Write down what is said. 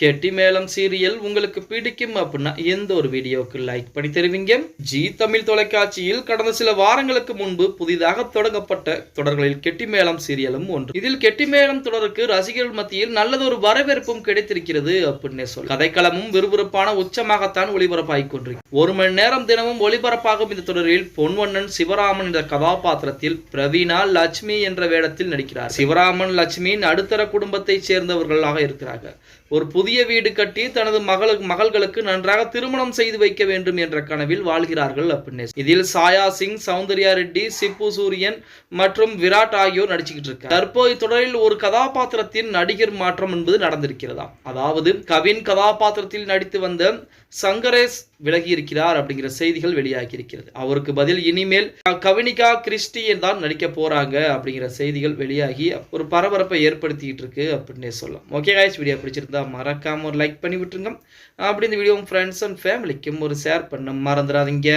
கெட்டி மேளம் சீரியல் உங்களுக்கு பிடிக்கும் அப்படின்னா எந்த ஒரு வீடியோவுக்கு லைக் பண்ணி தருவீங்க? ஜி தமிழ் தொலைக்காட்சியில் கடந்த சில வாரங்களுக்கு முன்பு புதிதாக தொடங்கப்பட்ட தொடர்களில் கெட்டி மேளம் சீரியலும் ஒன்று. இதில் கெட்டி மேளம் தொடருக்கு ரசிகர்கள் மத்தியில் நல்லதொரு வரவேற்பும் கிடைத்திருக்கிறது அப்படின்னு சொல்லி கதைக்களமும் விறுவிறுப்பான உச்சமாகத்தான் ஒளிபரப்பாகிக் கொண்டிருக்கு. ஒரு மணி நேரம் தினமும் ஒளிபரப்பாகும் இந்த தொடரில் பொன்வண்ணன் சிவராமன் என்ற கதாபாத்திரத்தில் பிரவீனா லட்சுமி என்ற வேடத்தில் நடிக்கிறார். சிவராமன் லட்சுமி நடுத்தர குடும்பத்தைச் சேர்ந்தவர்களாக இருக்கிறார்கள். ஒரு புதிய வீடு கட்டி தனது மகளுக்கு மகள்களுக்கு நன்றாக திருமணம் செய்து வைக்க வேண்டும் என்ற கனவில் வாழ்கிறார்கள் அப்படின்னு இதில் சாயா சிங் சௌந்தர்யா ரெட்டி சிப்பு சூரியன் மற்றும் விராட் ஆகியோர் நடிச்சுக்கிட்டு இருக்காங்க. தற்போது தொடரில் ஒரு கதாபாத்திரத்தின் நடிகர் மாற்றம் என்பது நடந்திருக்கிறதா? அதாவது கவின் கதாபாத்திரத்தில் நடித்து வந்த சங்கரேஷ் விலகி இருக்கிறார் அப்படிங்கிற செய்திகள் வெளியாகி இருக்கிறது. அவருக்கு பதில் இனிமேல் கவினிகா கிறிஸ்டியன் தான் நடிக்க போறாங்க அப்படிங்கிற செய்திகள் வெளியாகி ஒரு பரபரப்பை ஏற்படுத்திக்கிட்டு இருக்கு அப்படின்னே சொல்லலாம் ஓகே காய்ஸ் வீடியோ பிடிச்சிருந்தா மறக்காம ஒரு லைக் பண்ணி விட்டுருங்க. அப்படி இந்த வீடியோ ஃப்ரெண்ட்ஸ் அண்ட் ஃபேமிலிக்கும் ஒரு ஷேர் பண்ண மறந்துடாதீங்க.